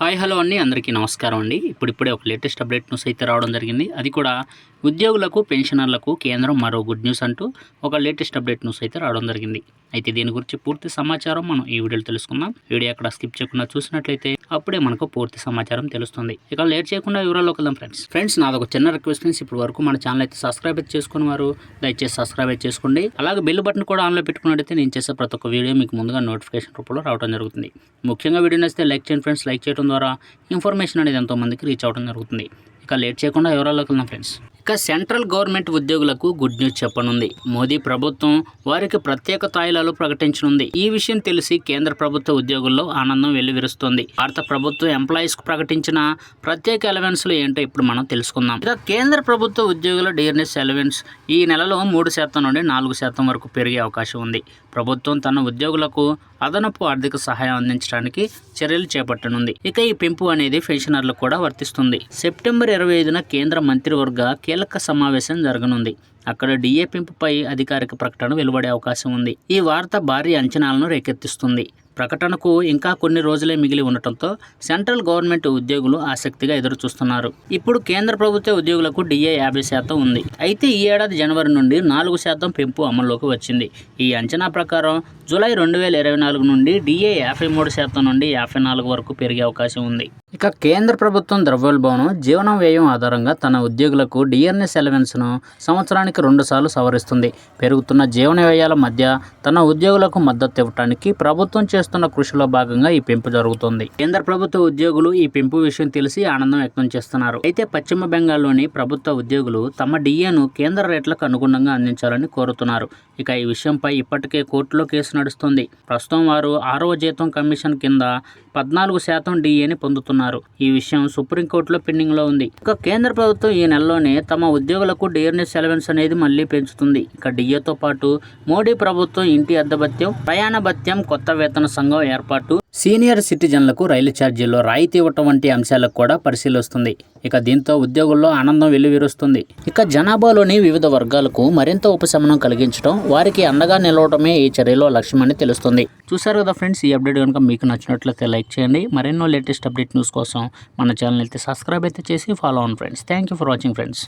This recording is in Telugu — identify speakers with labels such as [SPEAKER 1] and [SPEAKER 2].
[SPEAKER 1] హాయ్ హలో అండి అందరికీ నమస్కారం అండి. ఇప్పుడిప్పుడే ఒక లేటెస్ట్ అప్డేట్ న్యూస్ అయితే రావడం జరిగింది. అది కూడా ఉద్యోగులకు పెన్షనర్లకు కేంద్రం మరో గుడ్ న్యూస్ అంటూ ఒక లేటెస్ట్ అప్డేట్ న్యూస్ అయితే రావడం జరిగింది. అయితే దీని గురించి పూర్తి సమాచారం మనం ఈ వీడియోలో తెలుసుకుందాం. వీడియో అక్కడ స్కిప్ చేయకుండా చూసినట్లయితే అప్పుడే మనకు పూర్తి సమాచారం తెలుస్తుంది. ఇక లేట్ చేయకుండా వివరాల్లోకి వెళ్దాం ఫ్రెండ్స్. ఫ్రెండ్స్ నాదొక చిన్న రిక్వెస్ట్ ఫ్రెండ్స్. ఇప్పటి వరకు మన ఛానల్ అయితే సబ్స్క్రైబ్ చేసుకుని వారు దయచేసి సబ్స్క్రైబ్ చేసుకోండి. అలాగే బెల్ బటన్ కూడా ఆన్లో పెట్టుకున్నట్టయితే నేను చేసే ప్రతి ఒక్క వీడియో మీకు ముందుగా నోటిఫికేషన్ రూపంలో రావడం జరుగుతుంది. ముఖ్యంగా వీడియో నచ్చితే లైక్ చేయండి ఫ్రెండ్స్. లైక్ చేయడం ద్వారా ఇన్ఫర్మేషన్ అనేది ఎంతో మందికి రీచ్ అవడం జరుగుతుంది. ఇక లేట్ చేయకుండా వివరాల్లోకి వెళ్దాం ఫ్రెండ్స్. ఇక సెంట్రల్ గవర్నమెంట్ ఉద్యోగులకు గుడ్ న్యూస్ చెప్పనుంది. మోదీ ప్రభుత్వం వారికి ప్రత్యేక తాయిలాలు ప్రకటించనుంది. ఈ విషయం తెలిసి కేంద్ర ప్రభుత్వ ఉద్యోగుల్లో ఆనందం వెల్లివిరుస్తోంది. భారత ప్రభుత్వ ఎంప్లాయీస్కు ప్రకటించిన ప్రత్యేక అలవెన్స్లు ఏంటో ఇప్పుడు మనం తెలుసుకుందాం. ఇక కేంద్ర ప్రభుత్వ ఉద్యోగుల డియర్నెస్ అలవెన్స్ ఈ నెలలో మూడు శాతం నుండి నాలుగు శాతం వరకు పెరిగే అవకాశం ఉంది. ప్రభుత్వం తన ఉద్యోగులకు అదనపు ఆర్థిక సహాయం అందించడానికి చర్యలు చేపట్టనుంది. ఇక ఈ పెంపు అనేది పెన్షనర్లకు కూడా వర్తిస్తుంది. సెప్టెంబర్ ఇరవై ఐదున కేంద్ర మంత్రివర్గ కీలక కీలక సమావేశం జరగనుంది. అక్కడ డిఏ పెంపుపై అధికారిక ప్రకటన వెలువడే అవకాశం ఉంది. ఈ వార్త భారీ అంచనాలను రేకెత్తిస్తుంది. ప్రకటనకు ఇంకా కొన్ని రోజులే మిగిలి ఉండటంతో సెంట్రల్ గవర్నమెంట్ ఉద్యోగులు ఆసక్తిగా ఎదురుచూస్తున్నారు. ఇప్పుడు కేంద్ర ప్రభుత్వ ఉద్యోగులకు డిఏ యాభై శాతం ఉంది. అయితే ఈ ఏడాది జనవరి నుండి నాలుగు శాతం పెంపు అమల్లోకి వచ్చింది. ఈ అంచనా ప్రకారం జూలై రెండు వేల ఇరవై నాలుగు నుండి డిఏ యాభై మూడు శాతం నుండి యాభై నాలుగు వరకు పెరిగే అవకాశం ఉంది. ఇక కేంద్ర ప్రభుత్వం ద్రవ్యోల్బణం జీవన వ్యయం ఆధారంగా తన ఉద్యోగులకు డిఎన్ఎస్ ఎలవెన్స్ను సంవత్సరానికి రెండుసార్లు సవరిస్తుంది. పెరుగుతున్న జీవన వ్యయాల మధ్య తన ఉద్యోగులకు మద్దతు ఇవ్వడానికి ప్రభుత్వం చేస్తున్న కృషిలో భాగంగా ఈ పెంపు జరుగుతుంది. కేంద్ర ప్రభుత్వ ఉద్యోగులు ఈ పెంపు విషయం తెలిసి ఆనందం వ్యక్తం చేస్తున్నారు. అయితే పశ్చిమ బెంగాల్లోని ప్రభుత్వ ఉద్యోగులు తమ డిఏను కేంద్ర రేట్లకు అనుగుణంగా అందించాలని కోరుతున్నారు. ఇక ఈ విషయంపై ఇప్పటికే కోర్టులో కేసు నడుస్తుంది. ప్రస్తుతం వారు ఆరవ జీతం కమిషన్ కింద పద్నాలుగు శాతం డిఏని పొందుతున్నారు. ఈ విషయం సుప్రీంకోర్టులో పెండింగ్లో ఉంది. ఇక కేంద్ర ప్రభుత్వం ఈ నెలలోనే తమ ఉద్యోగులకు డియర్నెస్ సెలవెన్స్ అనేది మళ్ళీ పెంచుతుంది. ఇక డిఏతో పాటు మోడీ ప్రభుత్వం ఇంటి అద్దె భత్యం ప్రయాణ భత్యం కొత్త వేతన సంఘం ఏర్పాటు సీనియర్ సిటిజన్లకు రైలు ఛార్జీల్లో రాయితీ ఇవ్వటం వంటి అంశాలకు కూడా పరిశీలిస్తుంది. ఇక దీంతో ఉద్యోగుల్లో ఆనందం వెల్లువిరుస్తుంది. ఇక జనాభాలోని వివిధ వర్గాలకు మరింత ఉపశమనం కలిగించడం వారికి అండగా నిలవడమే ఈ చర్యలో లక్ష్యమని తెలుస్తుంది. చూసారు కదా ఫ్రెండ్స్ ఈ అప్డేట్ కనుక మీకు నచ్చినట్లయితే లైక్ చేయండి. మరెన్నో లేటెస్ట్ అప్డేట్ న్యూస్ కోసం మన ఛానల్ అయితే సబ్స్క్రైబ్ అయితే చేసి ఫాలో అవ్వండి friends thank you for watching friends